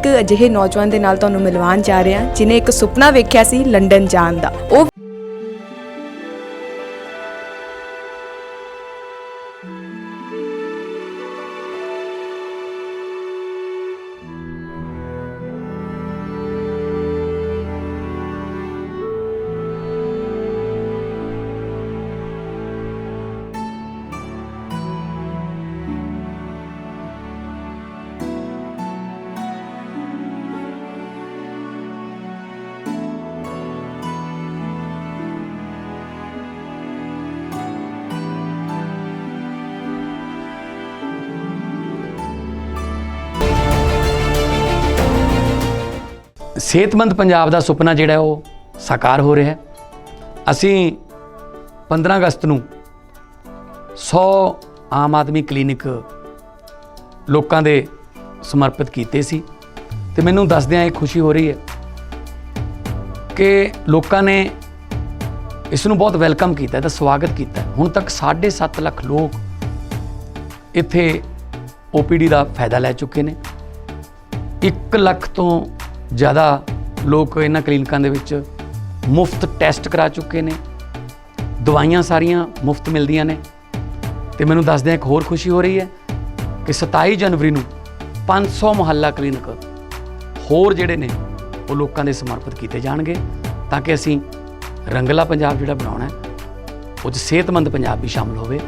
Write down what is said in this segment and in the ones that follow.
ਇੱਕ ਅਜਿਹੇ ਨੌਜਵਾਨ ਦੇ ਨਾਲ ਤੁਹਾਨੂੰ ਮਿਲਵਾਉਣ ਜਾ ਰਹੇ ਹਾਂ, ਜਿਨੇ ਇੱਕ ਸੁਪਨਾ ਵੇਖਿਆ ਸੀ ਲੰਡਨ ਜਾਣ ਦਾ। ਉਹ ਸਿਹਤਮੰਦ ਪੰਜਾਬ ਦਾ ਸੁਪਨਾ ਜਿਹੜਾ ਉਹ ਸਾਕਾਰ ਹੋ ਰਿਹਾ ਹੈ। ਅਸੀਂ 15 ਅਗਸਤ ਨੂੰ 100 ਆਮ ਆਦਮੀ ਕਲੀਨਿਕ ਲੋਕਾਂ ਦੇ ਸਮਰਪਿਤ ਕੀਤੇ ਸੀ ਤੇ ਮੈਨੂੰ ਦੱਸਦਿਆਂ ਇਹ ਖੁਸ਼ੀ ਹੋ ਰਹੀ ਹੈ ਕਿ ਲੋਕਾਂ ਨੇ ਇਸ ਨੂੰ ਬਹੁਤ ਵੈਲਕਮ ਕੀਤਾ ਹੈ ਤੇ ਸਵਾਗਤ ਕੀਤਾ ਹੁਣ ਤੱਕ 7.5 ਲੱਖ ਲੋਕ ਇੱਥੇ OPD ਦਾ ਫਾਇਦਾ ਲੈ ਚੁੱਕੇ ਨੇ। 1 ਲੱਖ ਤੋਂ ਜ਼ਿਆਦਾ ਲੋਕ ਇਹਨਾਂ ਕਲੀਨਿਕਾਂ ਦੇ ਵਿੱਚ ਮੁਫਤ ਟੈਸਟ ਕਰਾ ਚੁੱਕੇ ਨੇ। ਦਵਾਈਆਂ ਸਾਰੀਆਂ ਮੁਫਤ ਮਿਲਦੀਆਂ ਨੇ। ਤੇ ਮੈਨੂੰ ਦੱਸਦਿਆਂ ਇੱਕ ਹੋਰ ਖੁਸ਼ੀ ਹੋ ਰਹੀ ਹੈ ਕਿ 27 ਜਨਵਰੀ ਨੂੰ 500 ਮੁਹੱਲਾ ਕਲੀਨਿਕ ਹੋਰ ਜਿਹੜੇ ਨੇ, ਉਹ ਲੋਕਾਂ ਦੇ ਸਮਰਪਿਤ ਕੀਤੇ ਜਾਣਗੇ ਤਾਂ ਕਿ ਅਸੀਂ ਰੰਗਲਾ ਪੰਜਾਬ ਜਿਹੜਾ ਬਣਾਉਣਾ ਹੈ, ਉਹ 'ਚ ਸਿਹਤਮੰਦ ਪੰਜਾਬ ਵੀ ਸ਼ਾਮਲ ਹੋਵੇ।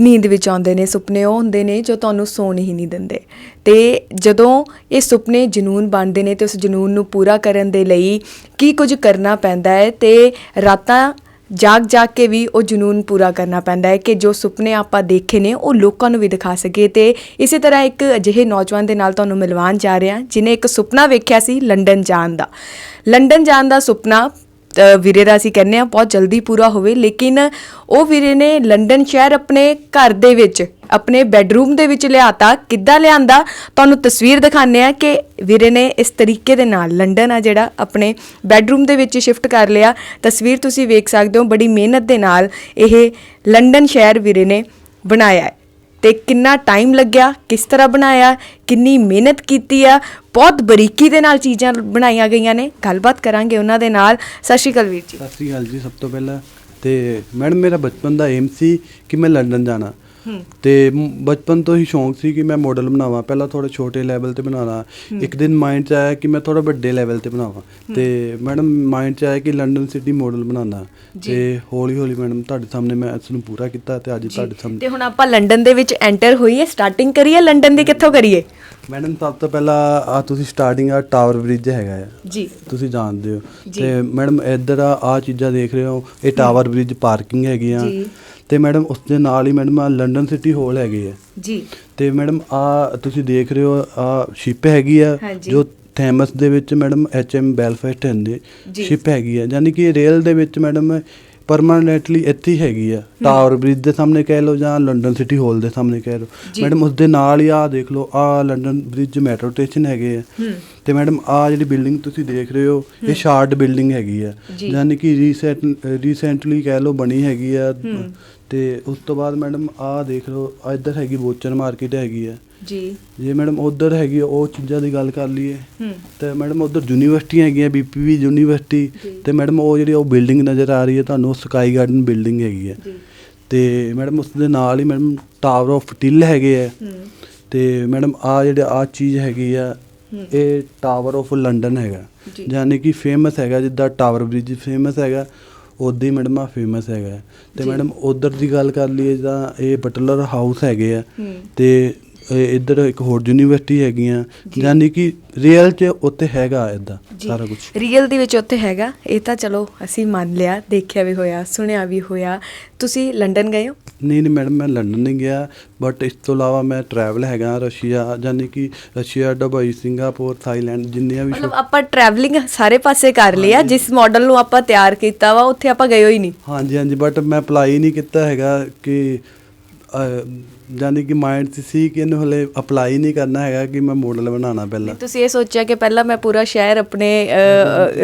ਨੀਂਦ ਵਿੱਚ ਆਉਂਦੇ ਨੇ, ਸੁਪਨੇ ਉਹ ਹੁੰਦੇ ਨੇ ਜੋ ਤੁਹਾਨੂੰ ਸੌਣ ਹੀ ਨਹੀਂ ਦਿੰਦੇ। ਤੇ ਜਦੋਂ ਇਹ ਸੁਪਨੇ ਜਨੂਨ ਬਣਦੇ ਨੇ ਤੇ ਉਸ ਜਨੂਨ ਨੂੰ ਪੂਰਾ ਕਰਨ ਦੇ ਲਈ ਕੀ ਕੁਝ ਕਰਨਾ ਪੈਂਦਾ ਹੈ ਤੇ ਰਾਤਾਂ ਜਾਗ ਜਾਗ ਕੇ ਵੀ ਉਹ ਜਨੂਨ ਪੂਰਾ ਕਰਨਾ ਪੈਂਦਾ ਹੈ ਕਿ ਜੋ ਸੁਪਨੇ ਆਪਾਂ ਦੇਖੇ ਨੇ ਉਹ ਲੋਕਾਂ ਨੂੰ ਵੀ ਦਿਖਾ ਸਕੀਏ। ਤੇ ਇਸੇ ਤਰ੍ਹਾਂ ਇੱਕ ਅਜਿਹੇ ਨੌਜਵਾਨ ਦੇ ਨਾਲ ਤੁਹਾਨੂੰ ਮਿਲਵਾਉਣ ਜਾ ਰਹੇ ਹਾਂ ਜਿਨੇ ਇੱਕ ਸੁਪਨਾ ਵੇਖਿਆ ਸੀ ਲੰਡਨ ਜਾਣ ਦਾ। ਲੰਡਨ ਜਾਣ ਦਾ ਸੁਪਨਾ ਵੀਰੇ ਦਾ ਅਸੀਂ ਕਹਿੰਦੇ ਆ ਬਹੁਤ ਜਲਦੀ ਪੂਰਾ ਹੋਵੇ। ਲੇਕਿਨ ਉਹ ਵੀਰੇ ਨੇ ਲੰਡਨ ਸ਼ਹਿਰ ਆਪਣੇ ਘਰ ਦੇ ਵਿੱਚ, ਆਪਣੇ ਬੈੱਡਰੂਮ ਦੇ ਵਿੱਚ ਲਿਆਤਾ। ਕਿੱਦਾਂ ਲਿਆਂਦਾ? ਤੁਹਾਨੂੰ ਤਸਵੀਰ ਦਿਖਾਉਂਦੇ ਆ ਕਿ ਵੀਰੇ ਨੇ ਇਸ ਤਰੀਕੇ ਦੇ ਨਾਲ ਲੰਡਨ ਆ ਜਿਹੜਾ ਆਪਣੇ ਬੈੱਡਰੂਮ ਦੇ ਵਿੱਚ ਸ਼ਿਫਟ ਕਰ ਲਿਆ। ਤਸਵੀਰ ਤੁਸੀਂ ਵੇਖ ਸਕਦੇ ਹੋ, ਬੜੀ ਮਿਹਨਤ ਦੇ ਨਾਲ ਇਹ ਲੰਡਨ ਸ਼ਹਿਰ ਵੀਰੇ ਨੇ ਬਣਾਇਆ ਹੈ। ਤੇ ਕਿੰਨਾ ਟਾਈਮ ਲੱਗਿਆ, ਕਿਸ ਤਰ੍ਹਾਂ ਬਣਾਇਆ, ਕਿੰਨੀ ਮਿਹਨਤ ਕੀਤੀ ਆ, ਬਹੁਤ ਬਰੀਕੀ ਦੇ ਨਾਲ ਚੀਜ਼ਾਂ ਬਣਾਈਆਂ ਗਈਆਂ ਨੇ। ਗੱਲਬਾਤ ਕਰਾਂਗੇ ਉਹਨਾਂ ਦੇ ਨਾਲ। ਸਤਿ ਸ਼੍ਰੀ ਅਕਾਲ ਵੀਰ ਜੀ। ਸਤਿ ਸ੍ਰੀ ਅਕਾਲ ਜੀ, ਸਭ ਤੋਂ ਪਹਿਲਾਂ ਤੇ ਮੈਡਮ, ਮੇਰਾ ਬਚਪਨ ਦਾ ਏਮ ਸੀ ਕਿ ਮੈਂ ਲੰਡਨ ਜਾਣਾ। ਤੇ ਬਚਪਨ ਤੋਂ ਹੀ ਸ਼ੌਂਕ ਸੀ ਕਿ ਮੈਂ ਮਾਡਲ ਬਣਾਵਾਂ। ਪਹਿਲਾਂ ਥੋੜਾ ਛੋਟੇ ਲੈਵਲ ਤੇ ਬਣਾਉਣਾ। ਇੱਕ ਦਿਨ ਮਾਈਂਡ 'ਚ ਆਇਆ ਕਿ ਮੈਂ ਥੋੜਾ ਵੱਡੇ ਲੈਵਲ ਤੇ ਬਣਾਵਾਂ। ਤੇ ਮੈਡਮ ਮਾਈਂਡ 'ਚ ਆਇਆ ਕਿ ਲੰਡਨ ਸਿਟੀ ਮਾਡਲ ਬਣਾਉਣਾ। ਤੇ ਹੌਲੀ ਹੌਲੀ ਮੈਡਮ ਤੁਹਾਡੇ ਸਾਹਮਣੇ ਮੈਂ ਇਸ ਨੂੰ ਪੂਰਾ ਕੀਤਾ ਤੇ ਅੱਜ ਤੁਹਾਡੇ ਸਾਹਮਣੇ ਤੇ ਹੁਣ ਆਪਾਂ ਲੰਡਨ ਦੇ ਵਿੱਚ ਐਂਟਰ ਹੋਈਏ ਸਟਾਰਟਿੰਗ ਕਰੀਏ ਲੰਡਨ ਦੀ ਕਿੱਥੋਂ ਕਰੀਏ? ਮੈਡਮ ਸਭ ਤੋਂ ਪਹਿਲਾਂ ਆ ਤੁਸੀਂ ਸਟਾਰਟਿੰਗ ਆ ਟਾਵਰ ਬ੍ਰਿਜ ਹੈਗਾ ਆ। ਜੀ। ਤੁਸੀਂ ਜਾਣਦੇ ਹੋ। ਤੇ ਮੈਡਮ ਇੱਧਰ ਆ ਆ ਚੀਜ਼ਾਂ ਦੇਖ ਰਹੇ ਹੋ। ਇਹ ਟਾਵਰ ਬ੍ਰਿਜ ਪਾਰਕਿੰਗ ਹੈਗੀ ਆ ਜੀ। ਤੇ ਮੈਡਮ ਉਸ ਦੇ ਨਾਲ ਹੀ ਮੈਡਮ ਆ ਲੰਡਨ ਸਿਟੀ ਹਾਲ ਹੈਗੇ ਆ। ਜੀ। ਤੇ ਮੈਡਮ ਆ ਤੁਸੀਂ ਦੇਖ ਰਹੇ ਹੋ ਆ ਸ਼ਿਪ ਹੈਗੀ ਆ। ਜੋ ਥੈਮਸ ਦੇ ਵਿੱਚ ਮੈਡਮ ਐਚਐਮ ਬੈਲਫਾਸਟ ਹੁੰਦੇ। ਸ਼ਿਪ ਹੈਗੀ ਆ। ਯਾਨੀ ਕਿ ਰੇਲ ਦੇ ਵਿੱਚ ਮੈਡਮ ਪਰਮਾਨੈਂਟਲੀ ਇੱਥੇ ਹੀ ਹੈਗੀ ਆ। ਟਾਵਰ ਬ੍ਰਿਜ ਦੇ ਸਾਹਮਣੇ ਕਹਿ ਲਓ ਜਾਂ ਲੰਡਨ ਸਿਟੀ ਹਾਲ ਦੇ ਸਾਹਮਣੇ ਕਹਿ ਲਓ। ਮੈਡਮ ਉਸ ਦੇ ਨਾਲ ਹੀ ਆ ਦੇਖ ਲਓ ਆ ਲੰਡਨ ਬ੍ਰਿਜ ਮੈਟਰੋ ਸਟੇਸ਼ਨ ਹੈਗੇ ਆ। ਤੇ ਮੈਡਮ ਆ ਜਿਹੜੀ ਬਿਲਡਿੰਗ ਤੁਸੀਂ ਦੇਖ ਰਹੇ ਹੋ ਇਹ ਸ਼ਾਰਟ ਬਿਲਡਿੰਗ ਹੈਗੀ ਆ। ਜੀ। ਯਾਨੀ ਕਿ ਰੀਸੈਂਟ ਰੀਸੈਂਟਲੀ ਕਹਿ ਲਓ ਬਣੀ ਹੈਗੀ ਆ। ਹੂੰ। ਤੇ ਉਸ ਤੋਂ ਬਾਅਦ ਮੈਡਮ ਆ ਦੇਖ ਲਓ ਇੱਧਰ ਹੈਗੀ ਬੋਚਨ ਮਾਰਕੀਟ ਹੈਗੀ ਆ। ਜੀ। ਜੇ ਮੈਡਮ ਉਧਰ ਹੈਗੀ ਉਹ ਚੀਜ਼ਾਂ ਦੀ ਗੱਲ ਕਰ ਲਈਏ। ਹੂੰ। ਤੇ ਮੈਡਮ ਉਧਰ ਯੂਨੀਵਰਸਿਟੀਆਂ ਹੈਗੀਆਂ ਬੀਪੀਵੀ ਯੂਨੀਵਰਸਿਟੀ। ਤੇ ਮੈਡਮ ਉਹ ਜਿਹੜੀ ਉਹ ਬਿਲਡਿੰਗ ਨਜ਼ਰ ਆ ਰਹੀ ਹੈ ਤੁਹਾਨੂੰ ਉਹ ਸਕਾਈ ਗਾਰਡਨ ਬਿਲਡਿੰਗ ਹੈਗੀ ਹੈ ਜੀ। ਤੇ ਮੈਡਮ ਉਸ ਦੇ ਨਾਲ ਹੀ ਮੈਡਮ ਟਾਵਰ ਆਫ ਟਿਲ ਹੈਗੇ ਆ। ਹੂੰ। ਤੇ ਮੈਡਮ ਆ ਜਿਹੜੇ ਆ ਚੀਜ਼ ਹੈਗੀ ਆ ਹੂੰ। ਇਹ ਟਾਵਰ ਆਫ ਲੰਡਨ ਹੈਗਾ। ਯਾਨੀ ਕਿ ਫੇਮਸ ਹੈਗਾ ਜਿੱਦਾਂ ਟਾਵਰ ਬ੍ਰਿਜ ਫੇਮਸ ਹੈਗਾ ਉਦਾਂ ਹੀ ਮੈਡਮ ਆ ਫੇਮਸ ਹੈਗਾ ਤੇ। ਮੈਡਮ ਉਧਰ ਦੀ ਗੱਲ ਕਰ ਲਈਏ ਤਾਂ ਇਹ ਬਟਲਰ ਹਾਊਸ ਹੈਗੇ ਆ ਤੇ ਇੱਧਰ ਇੱਕ ਹੋਰ ਯੂਨੀਵਰਸਿਟੀ ਹੈਗੀਆਂ। ਯਾਨੀ ਕਿ ਰੀਅਲ 'ਚ ਉੱਥੇ ਹੈਗਾ ਇਦਾਂ ਸਾਰਾ ਕੁਝ ਰੀਅਲ ਦੇ ਵਿੱਚ ਉੱਥੇ ਹੈਗਾ ਇਹ ਤਾਂ ਚਲੋ ਅਸੀਂ ਮੰਨ ਲਿਆ ਦੇਖਿਆ ਵੀ ਹੋਇਆ ਸੁਣਿਆ ਵੀ ਹੋਇਆ। ਤੁਸੀਂ ਲੰਡਨ ਗਏ ਹੋ? ਨਹੀਂ ਨਹੀਂ ਮੈਡਮ ਮੈਂ ਲੰਡਨ ਨਹੀਂ ਗਿਆ ਬਟ ਇਸ ਤੋਂ ਇਲਾਵਾ ਮੈਂ ਟਰੈਵਲ ਹੈਗਾ ਰਸ਼ੀਆ ਯਾਨੀ ਕਿ ਰਸ਼ੀਆ ਦੁਬਈ ਸਿੰਗਾਪੁਰ ਥਾਈਲੈਂਡ ਜਿੰਨੀਆਂ ਵੀ ਮਤਲਬ ਆਪਾਂ ਟਰੈਵਲਿੰਗ ਸਾਰੇ ਪਾਸੇ ਕਰ ਲਿਆ ਜਿਸ ਮਾਡਲ ਨੂੰ ਆਪਾਂ ਤਿਆਰ ਕੀਤਾ ਵਾ ਉੱਥੇ ਆਪਾਂ ਗਏ ਹੋਈ ਨਹੀਂ। ਹਾਂਜੀ ਹਾਂਜੀ ਬਟ ਮੈਂ ਅਪਲਾਈ ਨਹੀਂ ਕੀਤਾ ਹੈਗਾ ਕਿ ਯਾਨੀ ਕਿ ਮਾਈਂਡ 'ਚ ਸੀ ਕਿ ਇਹਨੂੰ ਹਲੇ ਅਪਲਾਈ ਨਹੀਂ ਕਰਨਾ ਹੈਗਾ ਕਿ ਮੈਂ ਮਾਡਲ ਬਣਾਉਣਾ ਪਹਿਲਾਂ। ਤੁਸੀਂ ਇਹ ਸੋਚਿਆ ਕਿ ਪਹਿਲਾਂ ਮੈਂ ਪੂਰਾ ਸ਼ਹਿਰ ਆਪਣੇ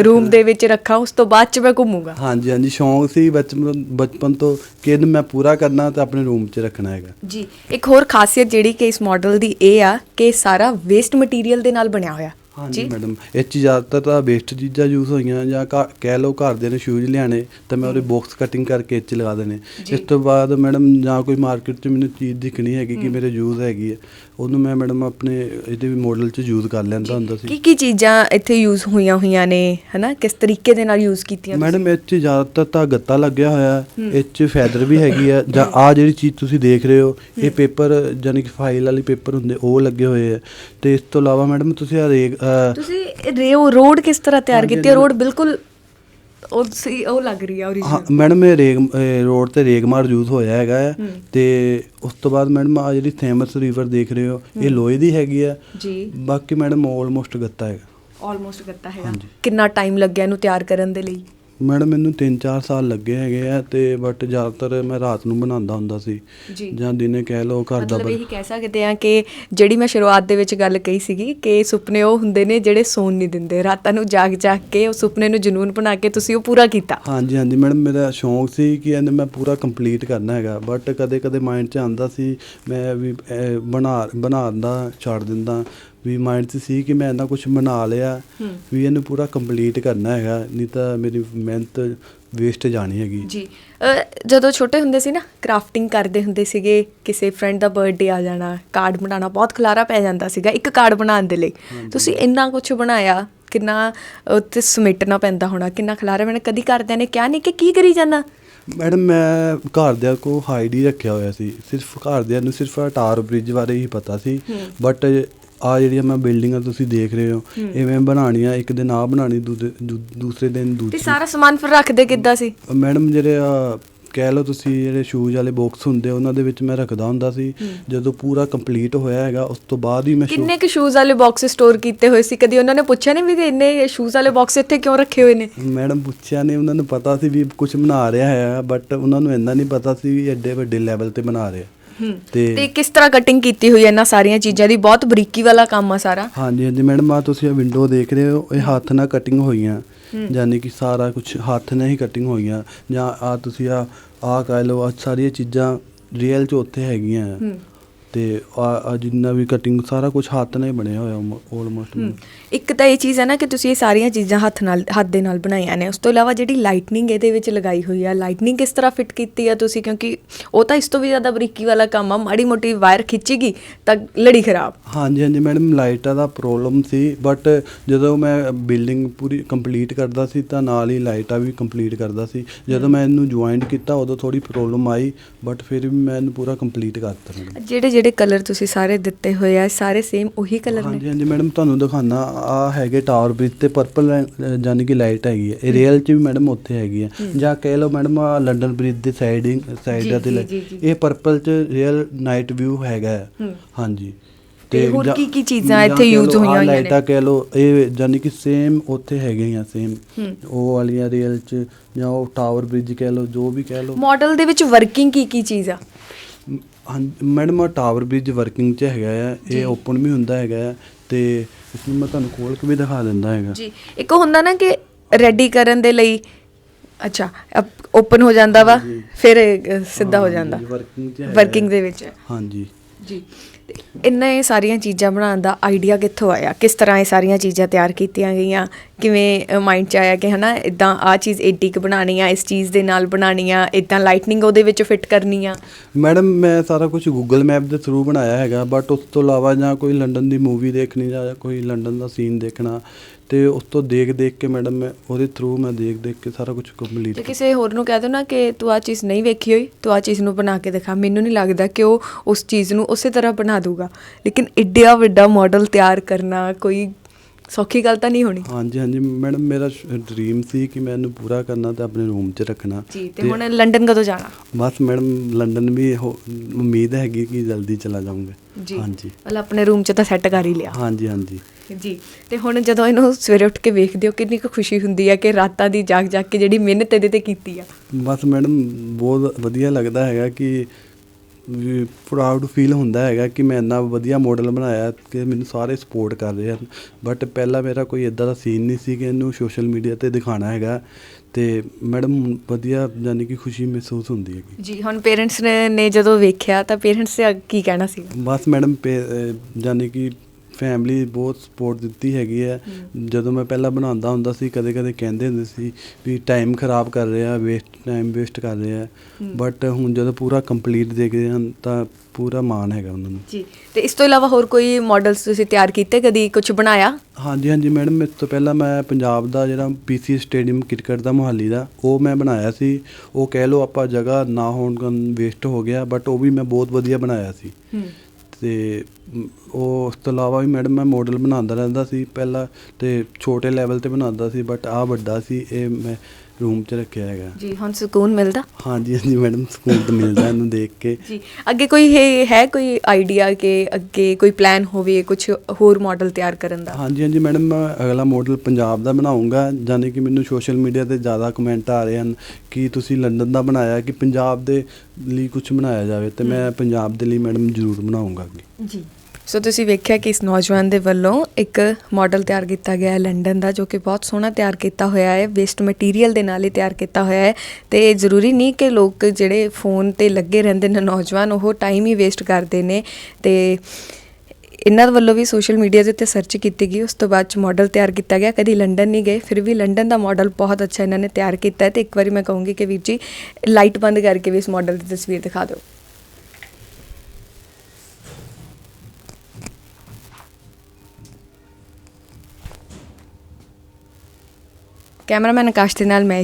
ਰੂਮ ਦੇ ਵਿੱਚ ਰੱਖਾਂ ਉਸ ਤੋਂ ਬਾਅਦ ਚ ਮੈਂ ਘੁੰਮੂਗਾ? ਹਾਂਜੀ ਹਾਂਜੀ ਸ਼ੌਂਕ ਸੀ ਬਚਪਨ ਬਚਪਨ ਤੋਂ ਕਿ ਇਹਨੂੰ ਮੈਂ ਪੂਰਾ ਕਰਨਾ ਤੇ ਆਪਣੇ ਰੂਮ 'ਚ ਰੱਖਣਾ ਹੈਗਾ। ਜੀ ਇੱਕ ਹੋਰ ਖਾਸੀਅਤ ਜਿਹੜੀ ਕਿ ਇਸ ਮਾਡਲ ਦੀ ਇਹ ਆ ਕਿ ਸਾਰਾ ਵੇਸਟ ਮਟੀਰੀਅਲ ਦੇ ਨਾਲ ਬਣਿਆ ਹੋਇਆ। ਹਾਂਜੀ ਮੈਡਮ ਇਹ 'ਚ ਜ਼ਿਆਦਾਤਰ ਤਾਂ ਵੇਸਟ ਚੀਜ਼ਾਂ ਯੂਜ਼ ਹੋਈਆਂ ਜਾਂ ਘਰ- ਕਹਿ ਲਓ ਘਰਦਿਆਂ ਨੇ ਸ਼ੂਜ਼ ਲਿਆਣੇ ਤਾਂ ਮੈਂ ਉਹਦੇ ਬਾਕਸ ਕਟਿੰਗ ਕਰਕੇ ਇਹ 'ਚ ਲਗਾ ਦੇਣੇ। ਜੀ। ਇਸ ਤੋਂ ਬਾਅਦ ਮੈਡਮ ਜਾਂ ਕੋਈ ਮਾਰਕੀਟ 'ਚ ਮੈਨੂੰ ਚੀਜ਼ ਦਿਖਣੀ ਹੈਗੀ ਕਿ ਮੇਰੇ ਯੂਜ਼ ਹੈਗੀ ਹੈ ਉਹਨੂੰ ਮੈਂ ਮੈਡਮ ਆਪਣੇ ਇਹਦੇ ਵੀ ਮਾਡਲ 'ਚ ਯੂਜ਼ ਕਰ ਲੈਂਦਾ ਹੁੰਦਾ ਕੀ ਸੀ। ਕੀ ਚੀਜ਼ਾਂ ਇੱਥੇ ਯੂਜ਼ ਹੋਈਆਂ ਹੋਈਆਂ ਨੇ ਹਨਾ? ਕਿਸ ਤਰੀਕੇ ਦੇ ਨਾਲ ਯੂਜ਼ ਕੀਤੀਆਂ ਮੈਡਮ ਇਹ 'ਚ ਜ਼ਿਆਦਾਤਰ ਤਾਂ ਗੱਤਾ ਲੱਗਿਆ ਹੋਇਆ ਹੈ। ਇਹ 'ਚ ਫੈਦਰ ਵੀ ਹੈਗੀ ਹੈ ਜਾਂ ਆ ਜਿਹੜੀ ਚੀਜ਼ ਤੁਸੀਂ ਦੇਖ ਰਹੇ ਹੋ ਇਹ ਪੇਪਰ ਯਾਨੀ ਕਿ ਫਾਈਲ ਵਾਲੀ ਪੇਪਰ ਹੁੰਦੇ ਉਹ ਲੱਗੇ ਹੋਏ ਆ ਤੇ ਇਸ ਤੋਂ ਇਲਾਵਾ ਮੈਡਮ ਤੁਸੀਂ ਆ ਰੇਗ ਤੁਸੀਂ ਰੇਓ ਰੋਡ ਕਿਸ ਤਰ੍ਹਾਂ ਤਿਆਰ ਕੀਤੀ ਹੈ। ਰੋਡ ਬਿਲਕੁਲ ਉਹ ਸੀ ਉਹ ਲੱਗ ਰਹੀ ਆ ਹਾਂ origignal ਮੈਡਮ ਇਹ ਰੇਗ ਇਹ ਰੋਡ ਤੇ ਰੇਗਮਾਰ ਯੂਜ਼ ਹੋਇਆ ਹੈਗਾ। ਤੇ ਉਸ ਤੋਂ ਬਾਅਦ ਮੈਡਮ ਆ ਜਿਹੜੀ ਥੇਮਸ ਰਿਵਰ ਦੇਖ ਰਹੇ ਹੋ ਇਹ ਲੋਹੇ ਦੀ ਹੈਗੀ ਆ ਜੀ। ਬਾਕੀ ਮੈਡਮ ਆਲਮੋਸਟ ਗੱਤਾ ਹੈਗਾ। ਆਲਮੋਸਟ ਕਰਤਾ ਹੈਗਾ। ਕਿੰਨਾ ਟਾਈਮ ਲੱਗਿਆ ਇਹਨੂੰ ਤਿਆਰ ਕਰਨ ਦੇ ਲਈ? ਮੈਡਮ ਮੈਨੂੰ 3-4 ਸਾਲ ਲੱਗੇ ਹੈਗੇ ਆ ਤੇ ਬਟ ਜ਼ਿਆਦਾਤਰ ਮੈਂ ਰਾਤ ਨੂੰ ਬਣਾਉਂਦਾ ਹੁੰਦਾ ਸੀ। ਜੀ। ਜਾਂ ਦਿਨੇ ਕਹਿ ਲਓ ਘਰ ਦਾ ਮਤਲਬ ਇਹੀ ਕਹਿ ਸਕਦੇ ਆ ਕਿ ਜਿਹੜੀ ਮੈਂ ਸ਼ੁਰੂਆਤ ਦੇ ਵਿੱਚ ਗੱਲ ਕਹੀ ਸੀਗੀ ਕਿ ਸੁਪਨੇ ਉਹ ਹੁੰਦੇ ਨੇ ਜਿਹੜੇ ਸੌਣ ਨਹੀਂ ਦਿੰਦੇ। ਰਾਤਾਂ ਨੂੰ ਜਾਗ ਜਾਗ ਕੇ ਉਹ ਸੁਪਨੇ ਨੂੰ ਜਨੂਨ ਬਣਾ ਕੇ ਤੁਸੀਂ ਉਹ ਪੂਰਾ ਕੀਤਾ। ਹਾਂਜੀ ਹਾਂਜੀ ਮੈਡਮ ਮੇਰਾ ਸ਼ੌਂਕ ਸੀ ਕਿ ਇਹਨੂੰ ਮੈਂ ਪੂਰਾ ਕੰਪਲੀਟ ਕਰਨਾ ਹੈਗਾ। ਬਟ ਕਦੇ ਕਦੇ ਮਾਈਂਡ 'ਚ ਆਉਂਦਾ ਸੀ ਮੈਂ ਵੀ ਇਹ ਬਣਾ ਬਣਾਉਂਦਾ ਛੱਡ ਦਿੰਦਾ। ਵੀ ਮਾਈਂਡ 'ਚ ਸੀ ਕਿ ਮੈਂ ਇਹਨਾਂ ਕੁਝ ਬਣਾ ਲਿਆ। ਵੀ ਇਹਨੂੰ ਪੂਰਾ ਕੰਪਲੀਟ ਕਰਨਾ ਹੈਗਾ ਨਹੀਂ ਤਾਂ ਮੇਰੀ ਮਿਹਨਤ ਵੇਸਟ ਜਾਣੀ ਹੈਗੀ। ਜੀ। ਜਦੋਂ ਛੋਟੇ ਹੁੰਦੇ ਸੀ ਨਾ ਕਰਾਫਟਿੰਗ ਕਰਦੇ ਹੁੰਦੇ ਸੀਗੇ ਕਿਸੇ ਫਰੈਂਡ ਦਾ ਬਰਥਡੇ ਆ ਜਾਣਾ ਕਾਰਡ ਬਣਾਉਣਾ ਬਹੁਤ ਖਲਾਰਾ ਪੈ ਜਾਂਦਾ ਸੀਗਾ ਇੱਕ ਕਾਰਡ ਬਣਾਉਣ ਦੇ ਲਈ। ਤੁਸੀਂ ਇੰਨਾ ਕੁਝ ਬਣਾਇਆ ਕਿੰਨਾ ਉੱਤੇ ਸਮੇਟਣਾ ਪੈਂਦਾ ਹੋਣਾ ਕਿੰਨਾ ਖਲਾਰਾ ਮੈਨੇ ਕਦੀ ਘਰਦਿਆਂ ਨੇ ਕਿਹਾ ਨਹੀਂ ਕਿ ਕੀ ਕਰੀ ਜਾਂਦਾ ਮੈਡਮ ਮੈਂ ਘਰਦਿਆਂ ਕੋ ਹਾਈਡ ਹੀ ਰੱਖਿਆ ਹੋਇਆ ਸੀ। ਸਿਰਫ ਘਰਦਿਆਂ ਨੂੰ ਸਿਰਫ ਟਾਰ ਬ੍ਰਿਜ ਬਾਰੇ ਹੀ ਪਤਾ ਸੀ। ਬਟ ਆ ਜਿਹੜੀਆਂ ਮੈਂ ਬਿਲਡਿੰਗਾਂ ਤੁਸੀਂ ਦੇਖ ਰਹੇ ਹੋ ਇਵੇਂ ਬਣਾਉਣੀਆਂ ਇੱਕ ਦਿਨ ਆ ਬਣਾਣੀ ਦੂਸਰੇ ਦਿਨ ਤੇ ਦੂਸਰੀ ਸਾਰਾ ਸਮਾਨ ਫਿਰ ਰੱਖਦੇ ਕਿੱਦਾਂ ਸੀ? ਮੈਡਮ ਜਿਹੜੇ ਆ ਕਹਿ ਲਓ ਤੁਸੀਂ ਜਿਹੜੇ ਸ਼ੂਜ਼ ਵਾਲੇ ਬਾਕਸ ਹੁੰਦੇ ਉਹਨਾਂ ਦੇ ਵਿੱਚ ਮੈਂ ਰੱਖਦਾ ਹੁੰਦਾ ਸੀ। ਜਦੋਂ ਪੂਰਾ ਕੰਪਲੀਟ ਹੋਇਆ ਹੈਗਾ ਉਸ ਤੋਂ ਬਾਅਦ ਹੀ ਮੈਂ ਕਿੰਨੇ ਕੁ ਸ਼ੂਜ਼ ਵਾਲੇ ਬਾਕਸ ਸਟੋਰ ਕੀਤੇ ਹੋਏ ਸੀ? ਕਦੀ ਉਹਨਾਂ ਨੇ ਪੁੱਛਿਆ ਨਹੀਂ ਵੀ ਇੰਨੇ ਸ਼ੂਜ਼ ਵਾਲੇ ਬਾਕਸ ਇੱਥੇ ਕਿਉਂ ਰੱਖੇ ਹੋਏ ਨੇ? ਮੈਡਮ ਪੁੱਛਿਆ ਨਹੀਂ ਉਹਨਾਂ ਨੂੰ ਪਤਾ ਸੀ ਵੀ ਕੁਝ ਬਣਾ ਰਿਹਾ ਹੈ ਬਟ ਉਹਨਾਂ ਨੂੰ ਇੰਨਾ ਨਹੀਂ ਪਤਾ ਸੀ ਵੀ ਐਡੇ ਵੱਡੇ ਲੈਵਲ ਤੇ ਬਣਾ ਰਿਹਾ। ਤੇ ਤੇ ਕਿਸ ਤਰ੍ਹਾਂ ਕਟਿੰਗ ਕੀਤੀ ਹੋਈ ਹੈ ਇਹਨਾਂ ਸਾਰੀਆਂ ਚੀਜ਼ਾਂ ਦੀ? ਬਹੁਤ ਬਰੀਕੀ ਵਾਲਾ ਕੰਮ ਆ ਸਾਰਾ। ਹਾਂਜੀ ਹਾਂਜੀ। ਮੈਡਮ ਆ ਤੁਸੀਂ ਆ ਵਿੰਡੋ ਦੇਖ ਰਹੇ ਹੋ ਇਹ ਹੱਥ ਨਾਲ ਕਟਿੰਗ ਹੋਈਆਂ। ਯਾਨੀ ਕਿ ਸਾਰਾ ਕੁਝ ਹੱਥ ਨਾਲ ਹੀ ਕਟਿੰਗ ਹੋਈਆਂ। ਜਾਂ ਆ ਤੁਸੀਂ ਆ ਆ ਕਹਿ ਲਓ ਆ ਸਾਰੀਆਂ ਚੀਜ਼ਾਂ ਰੀਅਲ ਚ ਉੱਥੇ ਹੈਗੀਆਂ। ਹੂੰ। ਤੇ ਆ ਜਿੰਨਾ ਵੀ ਕਟਿੰਗ ਸਾਰਾ ਕੁਝ ਹੱਥ ਨਾਲ ਹੀ ਬਣਿਆ ਹੋਇਆ ਆਲਮੋਸਟ ਇੱਕ ਤਾਂ ਇਹ ਚੀਜ਼ ਹੈ ਨਾ ਕਿ ਤੁਸੀਂ ਇਹ ਸਾਰੀਆਂ ਚੀਜ਼ਾਂ ਹੱਥ ਨਾਲ ਹੱਥ ਦੇ ਨਾਲ ਬਣਾਈਆਂ ਨੇ। ਉਸ ਤੋਂ ਇਲਾਵਾ ਜਿਹੜੀ ਲਾਈਟਨਿੰਗ ਇਹਦੇ ਵਿੱਚ ਲਗਾਈ ਹੋਈ ਆ ਲਾਈਟਨਿੰਗ ਕਿਸ ਤਰ੍ਹਾਂ ਫਿੱਟ ਕੀਤੀ ਆ ਤੁਸੀਂ? ਕਿਉਂਕਿ ਉਹ ਤਾਂ ਇਸ ਤੋਂ ਵੀ ਜ਼ਿਆਦਾ ਬਰੀਕੀ ਵਾਲਾ ਕੰਮ ਆ। ਮਾੜੀ ਮੋਟੀ ਵਾਇਰ ਖਿੱਚੇਗੀ ਤਾਂ ਲੜੀ ਖਰਾਬ। ਹਾਂਜੀ ਹਾਂਜੀ ਮੈਡਮ ਲਾਈਟਾਂ ਦਾ ਪ੍ਰੋਬਲਮ ਸੀ। ਬਟ ਜਦੋਂ ਮੈਂ ਬਿਲਡਿੰਗ ਪੂਰੀ ਕੰਪਲੀਟ ਕਰਦਾ ਸੀ ਤਾਂ ਨਾਲ ਹੀ ਲਾਈਟਾਂ ਵੀ ਕੰਪਲੀਟ ਕਰਦਾ ਸੀ। ਜਦੋਂ ਮੈਂ ਇਹਨੂੰ ਜੁਆਇੰਟ ਕੀਤਾ ਉਦੋਂ ਥੋੜੀ ਪ੍ਰੋਬਲਮ ਆਈ। ਬਟ ਫਿਰ ਵੀ ਮੈਂ ਇਹਨੂੰ ਪੂਰਾ ਕੰਪਲੀਟ ਕਰਤਾ। ਮੈਡਮ ਜਿਹੜੇ ਜਿਹੜੇ ਕਲਰ ਤੁਸੀਂ ਸਾਰੇ ਦਿੱਤੇ ਹੋਏ ਆ ਸਾਰੇ ਸੇਮ ਉਹੀ ਕਲਰ ਹਾਂਜੀ ਨੇ? ਹਾਂਜੀ ਮੈਡਮ ਤੁਹਾਨੂੰ ਦਿਖਾਣਾ ਆ ਹੈਗੇ ਟਾਵਰ ਬ੍ਰਿਜ ਤੇ ਪਰਪਲ ਜਾਨੀ ਕਿ ਲਾਈਟ ਹੈਗੀ ਹੈ ਇਹ ਰੀਅਲ ਚ ਵੀ ਮੈਡਮ ਉੱਥੇ ਹੈਗੀ ਹੈ। ਜਾਂ ਕਹਿ ਲਓ ਮੈਡਮ ਆ ਲੰਡਨ ਬ੍ਰਿਜ ਦੇ ਸਾਈਡਿੰਗ ਸਾਈਡਾਂ ਤੇ। ਇਹ ਪਰਪਲ ਚ ਰੀਅਲ ਨਾਈਟ ਵਿਊ ਹੈਗਾ। ਹੈ। ਹਾਂਜੀ। ਤੇ ਹੋਰ ਜਾਂ- ਕੀ-ਕੀ ਚੀਜ਼ਾਂ ਜਾਂ ਇੱਥੇ ਕਹਿ use ਲਓ ਹੋਈਆਂ ਆਹ ਹੋਈਆਂ ਨੇ? ਲਾਈਟਾਂ ਕਹਿ ਲਓ ਇਹ ਜਾਨੀ ਕਿ ਸੇਮ ਉੱਥੇ ਹੈਗੇ ਆ ਸੇਮ। ਉਹ ਵਾਲੀਆਂ ਰੀਅਲ ਚ ਜਾਂ ਉਹ ਟਾਵਰ ਬ੍ਰਿਜ ਕਹਿ ਲਓ ਜੋ ਵੀ ਕਹਿ ਲਓ। ਮਾਡਲ ਦੇ ਵਿੱਚ ਵਰਕਿੰਗ ਕੀ ਕੀ ਚੀਜ਼ ਆ? ਹਾਂ ਮੈਡਮ ਟਾਵਰ ਬ੍ਰਿਜ ਵਰਕਿੰਗ 'ਚ ਹੈਗਾ ਆ। ਇਹ ਓਪਨ ਵੀ ਹੁੰਦਾ ਹੈਗਾ ਆ ਤੇ ਇਸ ਨੂੰ ਮੈਂ ਤੁਹਾਨੂੰ ਖੋਲ ਕੇ ਵੀ ਦਿਖਾ ਦਿੰਦਾ ਹੈਗਾ ਜੀ ਇੱਕ ਹੁੰਦਾ ਨਾ ਕਿ ਰੈਡੀ ਕਰਨ ਦੇ ਲਈ ਅੱਛਾ ਓਪਨ ਹੋ ਜਾਂਦਾ ਵਾ ਹਾਂਜੀ। ਫਿਰ ਸਿੱਧਾ ਹੋ ਜਾਂਦਾ ਵਰਕਿੰਗ 'ਚ। ਦੇ ਵਿੱਚ ਹਾਂਜੀ ਜੀ। ਤੇ ਇੰਨਾ ਇਹ ਸਾਰੀਆਂ ਚੀਜ਼ਾਂ ਬਣਾਉਣ ਦਾ ਆਈਡੀਆ ਕਿੱਥੋਂ ਆਇਆ? ਕਿਸ ਤਰ੍ਹਾਂ ਇਹ ਸਾਰੀਆਂ ਚੀਜ਼ਾਂ ਤਿਆਰ ਕੀਤੀਆਂ ਗਈਆਂ? ਕਿਵੇਂ ਮਾਈਂਡ 'ਚ ਆਇਆ ਕਿ ਹਨਾ ਇਦਾਂ ਆ ਚੀਜ਼ ਏਡੀ ਕੁ ਬਣਾਉਣੀ ਆ, ਇਸ ਚੀਜ਼ ਦੇ ਨਾਲ ਬਣਾਉਣੀ ਆ ਇਦਾਂ ਲਾਈਟਨਿੰਗ ਉਹਦੇ ਵਿੱਚ ਫਿੱਟ ਕਰਨੀ ਆ? ਮੈਡਮ, ਮੈਂ ਸਾਰਾ ਕੁਝ ਗੂਗਲ ਮੈਪ ਦੇ ਥਰੂ ਬਣਾਇਆ ਹੈਗਾ ਬਟ ਉਸ ਤੋਂ ਇਲਾਵਾ ਜਾਂ ਕੋਈ ਲੰਡਨ ਦੀ ਮੂਵੀ ਦੇਖਣੀ ਜਾਂ ਕੋਈ ਲੰਡਨ ਦਾ ਸੀਨ ਦੇਖਣਾ ਤੇ ਉਸ ਤੋਂ ਦੇਖ ਦੇਖ ਕੇ ਮੈਡਮ ਮੈਂ ਉਹਦੇ ਥਰੂ ਮੈਂ ਦੇਖ ਦੇਖ ਕੇ ਸਾਰਾ ਕੁਝ ਤੇ ਕੰਪਲੀਟ ਕਿਸੇ ਹੋਰ ਨੂੰ ਕਹਿ ਦੋ ਨਾ ਕਿ ਤੂੰ ਆ ਚੀਜ਼ ਨਹੀਂ ਵੇਖੀ ਹੋਈ ਤੂੰ ਆ ਚੀਜ਼ ਨੂੰ ਬਣਾ ਕੇ ਦਿਖਾ ਮੈਨੂੰ ਨਹੀਂ ਲੱਗਦਾ ਕਿ ਉਹ ਉਸ ਚੀਜ਼ ਨੂੰ ਉਸੇ ਤਰ੍ਹਾਂ ਬਣਾ ਦੂਗਾ ਲੇਕਿਨ ਏਡਾ ਵੱਡਾ ਮਾਡਲ ਤਿਆਰ ਕਰਨਾ ਕੋਈ ਸੌਖੀ ਗੱਲ ਤਾਂ ਨਹੀਂ ਹੋਣੀ। ਹਾਂਜੀ ਹਾਂਜੀ। ਮੈਡਮ ਮੇਰਾ ਡ੍ਰੀਮ ਸੀ ਕਿ ਮੈਂ ਇਹਨੂੰ ਪੂਰਾ ਕਰਨਾ ਤੇ ਆਪਣੇ ਰੂਮ 'ਚ ਰੱਖਣਾ। ਜੀ ਤੇ ਹੁਣ ਲੰਡਨ ਕਦੋਂ ਜਾਣਾ? ਬਸ ਮੈਡਮ ਲੰਡਨ ਵੀ ਉਮੀਦ ਹੈਗੀ ਕਿ ਜਲਦੀ ਚਲਾ ਜਾਊਂਗਾ ਹਾਂਜੀ। ਮਤਲਬ ਆਪਣੇ ਰੂਮ 'ਚ ਤਾਂ ਸੈੱਟ ਕਰ ਹੀ ਲਿਆ। ਹਾਂਜੀ ਹਾਂਜੀ। ਜੀ। ਤੇ ਹੁਣ ਜਦੋਂ ਇਹਨੂੰ ਸਵੇਰੇ ਉੱਠ ਕੇ ਵੇਖਦੇ ਹੋ ਕਿੰਨੀ ਕੁ ਖੁਸ਼ੀ ਹੁੰਦੀ ਹੈ ਕਿ ਰਾਤਾਂ ਦੀ ਜਾਗ ਜਾਗ ਕੇ ਜਿਹੜੀ ਮਿਹਨਤ ਇਹਦੇ ਤੇ ਕੀਤੀ ਆ। ਬਸ ਮੈਡਮ ਬਹੁਤ ਵਧੀਆ ਲੱਗਦਾ ਹੈਗਾ ਕਿ ਪ੍ਰਾਊਡ ਫੀਲ ਹੁੰਦਾ ਹੈਗਾ ਕਿ ਮੈਂ ਇੰਨਾ ਵਧੀਆ ਮਾਡਲ ਬਣਾਇਆ ਕਿ ਮੈਨੂੰ ਸਾਰੇ ਸਪੋਰਟ ਕਰ ਰਹੇ ਹਨ। ਬਟ ਪਹਿਲਾਂ ਮੇਰਾ ਕੋਈ ਇਦਾਂ ਦਾ ਸੀਨ ਨਹੀਂ ਸੀ ਕਿ ਇਹਨੂੰ ਸੋਸ਼ਲ ਮੀਡੀਆ ਤੇ ਦਿਖਾਣਾ ਹੈਗਾ ਤੇ ਮੈਡਮ ਵਧੀਆ ਯਾਨੀ ਕਿ ਖੁਸ਼ੀ ਮਹਿਸੂਸ ਹੁੰਦੀ ਹੈਗੀ। ਜੀ ਹੁਣ ਪੇਰੈਂਟਸ ਨੇ ਨੇ ਜਦੋਂ ਵੇਖਿਆ ਤਾਂ ਪੇਰੈਂਟਸ ਕੀ ਕਹਿਣਾ ਸੀ? ਬਸ ਮੈਡਮ ਯਾਨੀ ਕਿ ਫੈਮਿਲੀ ਬਹੁਤ ਸਪੋਰਟ ਦਿੱਤੀ ਹੈਗੀ ਹੈ। ਜਦੋਂ ਮੈਂ ਪਹਿਲਾਂ ਬਣਾਉਂਦਾ ਹੁੰਦਾ ਸੀ ਕਦੇ ਕਦੇ ਕਹਿੰਦੇ ਹੁੰਦੇ ਸੀ ਵੀ ਟਾਈਮ ਖਰਾਬ ਕਰ ਰਿਹਾ ਵੇਸਟ ਟਾਈਮ ਵੇਸਟ ਕਰ ਰਿਹਾ ਬਟ ਹੁਣ ਜਦੋਂ ਪੂਰਾ ਕੰਪਲੀਟ ਦੇਖਦੇ ਹਨ ਤਾਂ ਪੂਰਾ ਮਾਣ ਹੈਗਾ ਉਹਨਾਂ ਨੂੰ। ਜੀ। ਤੇ ਇਸ ਤੋਂ ਇਲਾਵਾ ਹੋਰ ਕੋਈ ਮਾਡਲਸ ਤੁਸੀਂ ਤਿਆਰ ਕੀਤੇ ਕਦੀ ਕੁਝ ਬਣਾਇਆ? ਹਾਂਜੀ ਹਾਂਜੀ ਮੈਡਮ ਇਸ ਤੋਂ ਪਹਿਲਾਂ ਮੈਂ ਪੰਜਾਬ ਦਾ ਜਿਹੜਾ ਪੀਸੀ ਸਟੇਡੀਅਮ ਕ੍ਰਿਕਟ ਦਾ ਮੁਹਾਲੀ ਦਾ ਉਹ ਮੈਂ ਬਣਾਇਆ ਸੀ। ਉਹ ਕਹਿ ਲਓ ਆਪਾਂ ਜਗ੍ਹਾ ਨਾ ਹੋਣ ਕਾਰਨ ਵੇਸਟ ਹੋ ਗਿਆ ਬਟ ਉਹ ਵੀ ਮੈਂ ਬਹੁਤ ਵਧੀਆ ਬਣਾਇਆ ਸੀ। ਤੇ ਉਹ ਉਸ ਤੋਂ ਇਲਾਵਾ ਵੀ ਮੈਡਮ ਮੈਂ ਮੋਡਲ ਬਣਾਉਂਦਾ ਰਹਿੰਦਾ ਸੀ ਪਹਿਲਾਂ ਤਾਂ ਛੋਟੇ ਲੈਵਲ ਤੇ ਬਣਾਉਂਦਾ ਸੀ ਬਟ ਆਹ ਵੱਡਾ ਸੀ, ਇਹ ਮੈਂ ਰੂਮ 'ਚ ਰੱਖਿਆ ਹੈਗਾ। ਜੀ ਹੁਣ ਸਕੂਨ ਮਿਲਦਾ? ਹਾਂਜੀ ਹਾਂਜੀ ਮੈਡਮ ਸਕੂਨ ਤਾਂ ਮਿਲਦਾ ਇਹਨੂੰ ਦੇਖ ਕੇ। ਜੀ ਅੱਗੇ ਕੋਈ ਹੈ ਹੈ ਕੋਈ ਆਈਡੀਆ ਕਿ ਅੱਗੇ ਕੋਈ ਪਲਾਨ ਹੋਵੇ ਕੁਝ ਹੋਰ ਮਾਡਲ ਤਿਆਰ ਕਰਨ ਦਾ? ਹਾਂਜੀ ਹਾਂਜੀ ਮੈਡਮ ਮੈਂ ਅਗਲਾ ਮਾਡਲ ਪੰਜਾਬ ਦਾ ਬਣਾਉਂਗਾ ਜਾਨੀ ਕਿ ਮੈਨੂੰ ਸੋਸ਼ਲ ਮੀਡੀਆ ਤੇ ਜ਼ਿਆਦਾ ਕਮੈਂਟ ਆ ਰਹੇ ਹਨ ਕਿ ਤੁਸੀਂ ਲੰਡਨ ਦਾ ਬਣਾਇਆ ਕਿ ਪੰਜਾਬ ਦੇ ਲਈ ਕੁਝ ਬਣਾਇਆ ਜਾਵੇ ਤੇ ਮੈਂ ਪੰਜਾਬ ਦੇ ਲਈ ਮੈਡਮ ਜ਼ਰੂਰ ਬਣਾਉਂਗਾ ਜੀ। ਸੋ ਤੁਸੀਂ ਵੇਖਿਆ ਕਿ ਇਸ ਨੌਜਵਾਨ ਦੇ ਵੱਲੋਂ ਇੱਕ ਮਾਡਲ ਤਿਆਰ ਕੀਤਾ ਗਿਆ ਹੈ ਲੰਡਨ ਦਾ, ਜੋ ਕਿ ਬਹੁਤ ਸੋਹਣਾ ਤਿਆਰ ਕੀਤਾ ਹੋਇਆ ਹੈ ਵੇਸਟ ਮਟੀਰੀਅਲ ਦੇ ਨਾਲ ਹੀ ਤਿਆਰ ਕੀਤਾ ਹੋਇਆ ਹੈ। ਤੇ ਜ਼ਰੂਰੀ ਨਹੀਂ ਕਿ ਲੋਕ ਜਿਹੜੇ ਫੋਨ ਤੇ ਲੱਗੇ ਰਹਿੰਦੇ ਨੇ ਨੌਜਵਾਨ, ਉਹ ਟਾਈਮ ਹੀ ਵੇਸਟ ਕਰਦੇ ਨੇ। ਤੇ ਇਹਨਾਂ ਦੇ ਵੱਲੋਂ ਵੀ ਸੋਸ਼ਲ ਮੀਡੀਆ ਦੇ ਉੱਤੇ ਸਰਚ ਕੀਤੀ ਗਈ, ਉਸ ਤੋਂ ਬਾਅਦ ਚ ਮਾਡਲ ਤਿਆਰ ਕੀਤਾ ਗਿਆ। ਕਦੀ ਲੰਡਨ ਨਹੀਂ ਗਏ, ਫਿਰ ਵੀ ਲੰਡਨ ਦਾ ਮਾਡਲ ਬਹੁਤ ਅੱਛਾ ਇਹਨਾਂ ਨੇ ਤਿਆਰ ਕੀਤਾ ਹੈ। ਤੇ ਇੱਕ ਵਾਰੀ ਮੈਂ ਕਹੂੰਗੀ ਕਿ ਵੀਰ ਜੀ ਲਾਈਟ ਬੰਦ ਕਰਕੇ ਵੀ ਇਸ ਮਾਡਲ ਦੀ ਤਸਵੀਰ ਦਿਖਾ ਦਿਓ। ਕੈਮਰਾਮੈਨ ਆਕਾਸ਼ ਦੇ ਨਾਲ ਮੈਂ